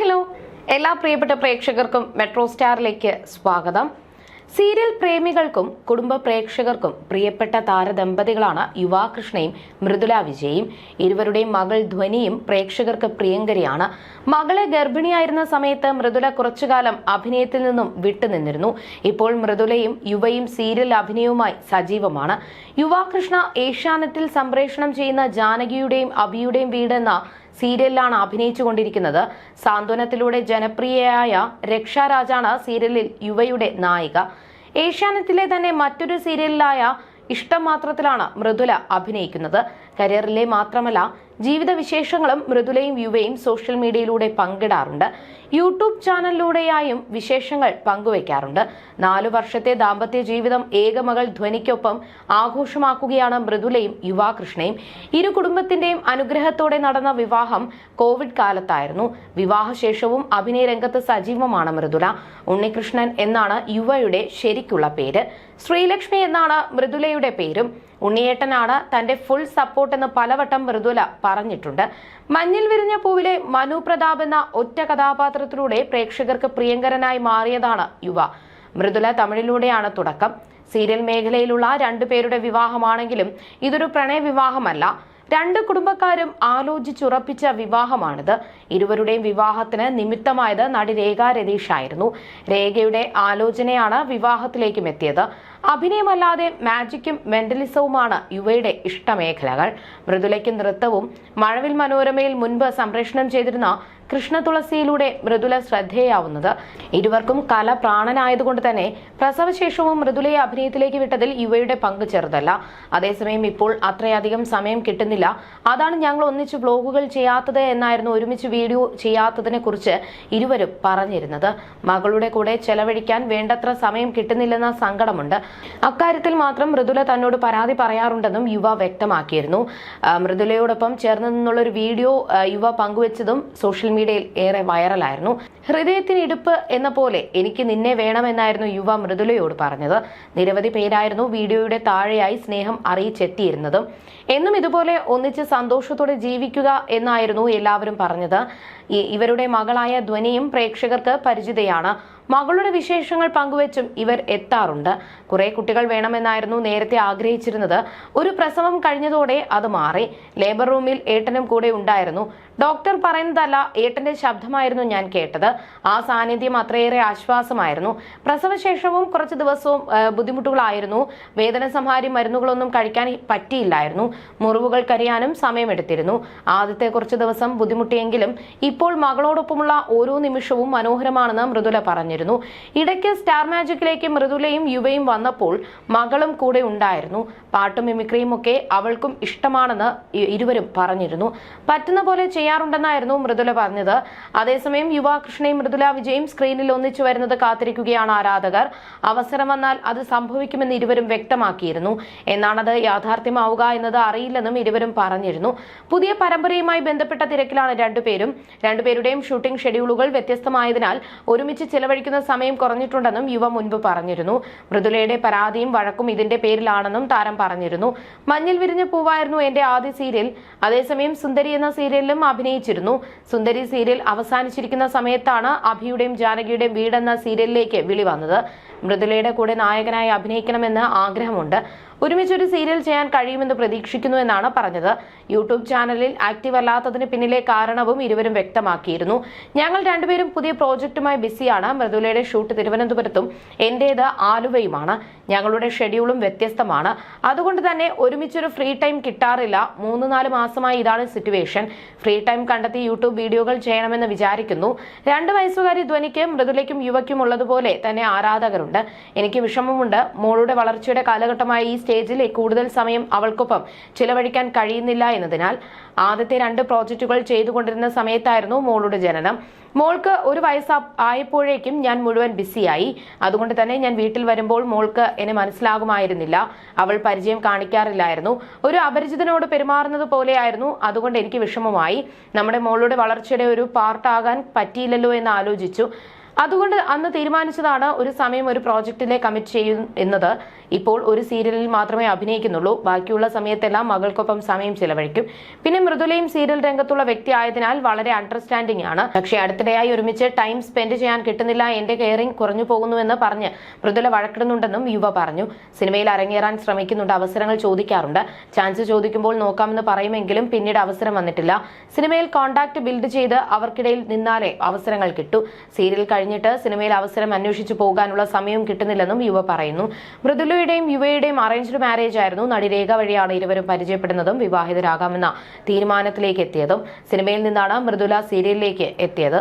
Hello. എല്ലാ പ്രിയപ്പെട്ട പ്രേക്ഷകർക്കും മെട്രോ സ്റ്റാറിലേക്ക് സ്വാഗതം. സീരിയൽ പ്രേമികൾക്കും കുടുംബ പ്രേക്ഷകർക്കും പ്രിയപ്പെട്ട താരദമ്പതികളാണ് യുവാകൃഷ്ണയും മൃദുല വിജയും. ഇരുവരുടെയും മകൾ ധ്വനിയും പ്രേക്ഷകർക്ക് പ്രിയങ്കരിയാണ്. മകളെ ഗർഭിണിയായിരുന്ന സമയത്ത് മൃദുല കുറച്ചുകാലം അഭിനയത്തിൽ നിന്നും വിട്ടുനിന്നിരുന്നു. ഇപ്പോൾ മൃദുലയും യുവയും സീരിയൽ അഭിനയവുമായി സജീവമാണ്. യുവാകൃഷ്ണ ഏഷ്യാനെറ്റിൽ സംപ്രേഷണം ചെയ്യുന്ന ജാനകിയുടെയും അഭിയുടെയും വീട് എന്ന സീരിയലിലാണ് അഭിനയിച്ചുകൊണ്ടിരിക്കുന്നത്. സാന്ത്വനത്തിലൂടെ ജനപ്രിയയായ രക്ഷാരാജാണ് സീരിയലിൽ യുവയുടെ നായിക. ഏഷ്യാനെറ്റിലെ തന്നെ മറ്റൊരു സീരിയലിലായ ഇഷ്ടം മാത്രത്തിലാണ് മൃദുല അഭിനയിക്കുന്നത്. കരിയറിലെ മാത്രമല്ല ജീവിത വിശേഷങ്ങളും മൃദുലയും യുവയും സോഷ്യൽ മീഡിയയിലൂടെ പങ്കിടാറുണ്ട്. യൂട്യൂബ് ചാനലിലൂടെയായും വിശേഷങ്ങൾ പങ്കുവയ്ക്കാറുണ്ട്. നാലു വർഷത്തെ ദാമ്പത്യ ജീവിതം ഏകമകൾ ധ്വനിക്കൊപ്പം ആഘോഷമാക്കുകയാണ് മൃദുലയും യുവാകൃഷ്ണയും. ഇരു കുടുംബത്തിന്റെയും അനുഗ്രഹത്തോടെ നടന്ന വിവാഹം കോവിഡ് കാലത്തായിരുന്നു. വിവാഹശേഷവും അഭിനയ രംഗത്ത് സജീവമാണ് മൃദുല. ഉണ്ണികൃഷ്ണൻ എന്നാണ് യുവയുടെ ശരിക്കുള്ള പേര്. ശ്രീലക്ഷ്മി എന്നാണ് മൃദുലയുടെ പേരും. ഉണ്ണിയേട്ടനാണ് തന്റെ ഫുൾ സപ്പോർട്ട് എന്ന് പലവട്ടം മൃദുല പറഞ്ഞിട്ടുണ്ട്. മഞ്ഞിൽ വിരിഞ്ഞ പൂവിലെ മനു പ്രതാപ് എന്ന ഒറ്റ കഥാപാത്രത്തിലൂടെ പ്രേക്ഷകർക്ക് പ്രിയങ്കരനായി മാറിയതാണ് യുവ. മൃദുല തമിഴിലൂടെയാണ് തുടക്കം. സീരിയൽ മേഖലയിലുള്ള രണ്ടുപേരുടെ വിവാഹമാണെങ്കിലും ഇതൊരു പ്രണയ വിവാഹമല്ല. രണ്ട് കുടുംബക്കാരും ആലോചിച്ചുറപ്പിച്ച വിവാഹമാണിത്. ഇരുവരുടെയും വിവാഹത്തിന് നിമിത്തമായത് നടി രേഖ രതീഷ് ആയിരുന്നു. രേഖയുടെ ആലോചനയാണ് വിവാഹത്തിലേക്കും എത്തിയത്. അഭിനയമല്ലാതെ മാജിക്കും മെന്റലിസവുമാണ് യുവയുടെ ഇഷ്ടമേഖലകൾ. മൃദുലയ്ക്ക് നൃത്തവും മഴവിൽ മനോരമയിൽ മുൻപ് സംപ്രേഷണം ചെയ്തിരുന്ന കൃഷ്ണ തുളസിയിലൂടെ മൃദുല ശ്രദ്ധേയാവുന്നത്. ഇരുവർക്കും കല പ്രാണനായതുകൊണ്ട് തന്നെ പ്രസവശേഷവും മൃദുലയെ അഭിനയത്തിലേക്ക് വിട്ടതിൽ യുവയുടെ പങ്ക് ചെറുതല്ല. അതേസമയം ഇപ്പോൾ അത്രയധികം സമയം കിട്ടുന്നില്ല. അതാണ് ഞങ്ങൾ ഒന്നിച്ച് വ്ലോഗുകൾ ചെയ്യാത്തത് എന്നായിരുന്നു ഒരുമിച്ച് വീഡിയോ ചെയ്യാത്തതിനെ കുറിച്ച് ഇരുവരും പറഞ്ഞിരുന്നത്. മകളുടെ കൂടെ ചെലവഴിക്കാൻ വേണ്ടത്ര സമയം കിട്ടുന്നില്ലെന്ന സങ്കടമുണ്ട്. അക്കാര്യത്തിൽ മാത്രം മൃദുല തന്നോട് പരാതി പറയാറുണ്ടെന്നും യുവ വ്യക്തമാക്കിയിരുന്നു. മൃദുലയോടൊപ്പം ചേർന്ന് നിന്നുള്ള ഒരു വീഡിയോ യുവ പങ്കുവച്ചതും സോഷ്യൽ മീഡിയയിൽ ഏറെ വൈറലായിരുന്നു. ഹൃദയത്തിന് ഇടുപ്പ് എന്ന പോലെ എനിക്ക് നിന്നെ വേണമെന്നായിരുന്നു യുവ മൃദുലയോട് പറഞ്ഞത്. നിരവധി പേരായിരുന്നു വീഡിയോയുടെ താഴെയായി സ്നേഹം അറിയിച്ചെത്തിയിരുന്നതും. എന്നും ഇതുപോലെ ഒന്നിച്ച് സന്തോഷത്തോടെ ജീവിക്കുക എന്നായിരുന്നു എല്ലാവരും പറഞ്ഞത്. ഇവരുടെ മകളായ ധ്വനിയും പ്രേക്ഷകർക്ക് പരിചിതയാണ്. മകളുടെ വിശേഷങ്ങൾ പങ്കുവച്ചും ഇവർ എത്താറുണ്ട്. കുറെ കുട്ടികൾ വേണമെന്നായിരുന്നു നേരത്തെ ആഗ്രഹിച്ചിരുന്നത്. ഒരു പ്രസവം കഴിഞ്ഞതോടെ അത് മാറി. ലേബർ റൂമിൽ ഏട്ടനും കൂടെ ഉണ്ടായിരുന്നു. ഡോക്ടർ പറയുന്നതല്ല ഏട്ടന്റെ ശബ്ദമായിരുന്നു ഞാൻ കേട്ടത്. ആ സാന്നിധ്യം അത്രയേറെ ആശ്വാസമായിരുന്നു. പ്രസവശേഷവും കുറച്ച് ദിവസവും ബുദ്ധിമുട്ടുകളായിരുന്നു. വേദന സംഹാരി മരുന്നുകളൊന്നും കഴിക്കാൻ പറ്റിയില്ലായിരുന്നു. മുറിവുകൾ കരിയാനും സമയമെടുത്തിരുന്നു. ആദ്യത്തെ കുറച്ച് ദിവസം ബുദ്ധിമുട്ടിയെങ്കിലും ഇപ്പോൾ മകളോടൊപ്പമുള്ള ഓരോ നിമിഷവും മനോഹരമാണെന്ന് മൃദുല പറഞ്ഞിരുന്നു ഇടയ്ക്ക് സ്റ്റാർ മാജിക്കിലേക്ക് മൃദുലയും യുവയും വന്നപ്പോൾ മകളും കൂടെ ഉണ്ടായിരുന്നു. പാട്ടും മിമിക്രിയും ഒക്കെ അവൾക്കും ഇഷ്ടമാണെന്ന് ഇരുവരും പറഞ്ഞിരുന്നു. പറ്റുന്ന പോലെ ചെയ്യാറുണ്ടെന്നായിരുന്നു മൃദുല പറഞ്ഞത്. അതേസമയം യുവാകൃഷ്ണയും മൃദുല വിജയും സ്ക്രീനിൽ ഒന്നിച്ചു വരുന്നത് കാത്തിരിക്കുകയാണ് ആരാധകർ. അവസരം വന്നാൽ അത് സംഭവിക്കുമെന്ന് ഇരുവരും വ്യക്തമാക്കിയിരുന്നു. എന്നാണത് യാഥാർത്ഥ്യമാവുക എന്നത് അറിയില്ലെന്നും ഇരുവരും പറഞ്ഞിരുന്നു. പുതിയ പരമ്പരയുമായി ബന്ധപ്പെട്ട തിരക്കിലാണ് രണ്ടുപേരും. രണ്ടുപേരുടെയും ഷൂട്ടിംഗ് ഷെഡ്യൂളുകൾ വ്യത്യസ്തമായതിനാൽ ഒരുമിച്ച് ചിലവഴിക്കുന്ന സമയം കുറഞ്ഞിട്ടുണ്ടെന്നും യുവ മുൻപ് പറഞ്ഞിരുന്നു. മൃദുലയുടെ പരാതിയും വഴക്കും ഇതിന്റെ പേരിലാണെന്നും താരം പറഞ്ഞിരുന്നു. മഞ്ഞിൽ വിരിഞ്ഞ പൂവായിരുന്നു എന്റെ ആദ്യ സീരിയൽ. അതേസമയം സുന്ദരി എന്ന സീരിയലിലും അഭിനയിച്ചിരുന്നു. സുന്ദരി സീരിയൽ അവസാനിച്ചിരിക്കുന്ന സമയത്താണ് അഭിയുടെയും ജാനകിയുടെയും വീടെന്ന സീരിയലിലേക്ക് വിളി വന്നത്. മൃദുലയുടെ കൂടെ നായകനായി അഭിനയിക്കണമെന്ന് ആഗ്രഹമുണ്ട്. ഒരുമിച്ചൊരു സീരിയൽ ചെയ്യാൻ കഴിയുമെന്ന് പ്രതീക്ഷിക്കുന്നു എന്നാണ് പറഞ്ഞത്. യൂട്യൂബ് ചാനലിൽ ആക്റ്റീവ് അല്ലാത്തതിന് പിന്നിലെ കാരണവും ഇരുവരും വ്യക്തമാക്കിയിരുന്നു. ഞങ്ങൾ രണ്ടുപേരും പുതിയ പ്രോജക്റ്റുമായി ബിസിയാണ്. മൃദുലയുടെ ഷൂട്ട് തിരുവനന്തപുരത്തും എന്റേത് ആലുവയുമാണ്. ഞങ്ങളുടെ ഷെഡ്യൂളും വ്യത്യസ്തമാണ്. അതുകൊണ്ട് തന്നെ ഒരുമിച്ചൊരു ഫ്രീ ടൈം കിട്ടാറില്ല. മൂന്ന് നാല് മാസമായി ഇതാണ് സിറ്റുവേഷൻ. ഫ്രീ ടൈം കണ്ടെത്തി യൂട്യൂബ് വീഡിയോകൾ ചെയ്യണമെന്ന് വിചാരിക്കുന്നു. രണ്ട് വയസ്സുകാരി ധ്വനിക്ക് മൃദുലയ്ക്കും യുവയ്ക്കും ഉള്ളതുപോലെ തന്നെ ആരാധകരുണ്ട്. എനിക്ക് വിഷമമുണ്ട്. മോളുടെ വളർച്ചയുടെ കാലഘട്ടമായ ഈ സ്റ്റേജിൽ കൂടുതൽ സമയം അവൾക്കൊപ്പം ചിലവഴിക്കാൻ കഴിയുന്നില്ല എന്നതിനാൽ ആദ്യത്തെ രണ്ട് പ്രോജക്റ്റുകൾ ചെയ്തുകൊണ്ടിരുന്ന സമയത്തായിരുന്നു മോളുടെ ജനനം. മോൾക്ക് ഒരു വയസ്സ് ആയപ്പോഴേക്കും ഞാൻ മുഴുവൻ ബിസിയായി. അതുകൊണ്ട് തന്നെ ഞാൻ വീട്ടിൽ വരുമ്പോൾ മോൾക്ക് എന്നെ മനസ്സിലാകുമായിരുന്നില്ല. അവൾ പരിചയം കാണിക്കാറില്ലായിരുന്നു. ഒരു അപരിചിതനോട് പെരുമാറുന്നത് പോലെയായിരുന്നു. അതുകൊണ്ട് എനിക്ക് വിഷമമായി. നമ്മുടെ മോളുടെ വളർച്ചയുടെ ഒരു പാർട്ടാകാൻ പറ്റിയില്ലല്ലോ എന്ന് ആലോചിച്ചു. അതുകൊണ്ട് അന്ന് തീരുമാനിച്ചതാണ് ഒരു സമയം ഒരു പ്രോജക്റ്റിലെ കമ്മിറ്റ് ചെയ്യും എന്നത്. ഇപ്പോൾ ഒരു സീരിയലിൽ മാത്രമേ അഭിനയിക്കുന്നുള്ളൂ. ബാക്കിയുള്ള സമയത്തെല്ലാം മകൾക്കൊപ്പം സമയം ചിലവഴിക്കും. പിന്നെ മൃദുലയും സീരിയൽ രംഗത്തുള്ള വ്യക്തി ആയതിനാൽ വളരെ അണ്ടർസ്റ്റാൻഡിംഗ് ആണ്. പക്ഷേ അടുത്തിടെയായി ഒരുമിച്ച് ടൈം സ്പെൻഡ് ചെയ്യാൻ കിട്ടുന്നില്ല. എന്റെ കെയറിംഗ് കുറഞ്ഞു പോകുന്നുവെന്ന് പറഞ്ഞ് മൃദുല വഴക്കിടുന്നുണ്ടെന്നും യുവ പറഞ്ഞു. സിനിമയിൽ അരങ്ങേറാൻ ശ്രമിക്കുന്നുണ്ട്. അവസരങ്ങൾ ചോദിക്കാറുണ്ട്. ചാൻസ് ചോദിക്കുമ്പോൾ നോക്കാമെന്ന് പറയുമെങ്കിലും പിന്നീട് അവസരം വന്നിട്ടില്ല. സിനിമയിൽ കോണ്ടാക്ട് ബിൽഡ് ചെയ്ത് അവർക്കിടയിൽ നിന്നാലേ അവസരങ്ങൾ കിട്ടൂ. സീരിയൽ കഴിഞ്ഞിട്ട് സിനിമയിൽ അവസരം അന്വേഷിച്ചു പോകാനുള്ള സമയം കിട്ടുന്നില്ലെന്നും യുവ പറയുന്നു. മൃദുലയുടെയും യുവയുടെയും അറേഞ്ച്ഡ് മാരേജ് ആയിരുന്നു. നടി രേഖ വഴിയാണ് ഇരുവരും പരിചയപ്പെടുന്നതും വിവാഹിതരാകാമെന്ന തീരുമാനത്തിലേക്ക് എത്തിയതും. സിനിമയിൽ നിന്നാണ് മൃദുല സീരിയലിലേക്ക് എത്തിയത്.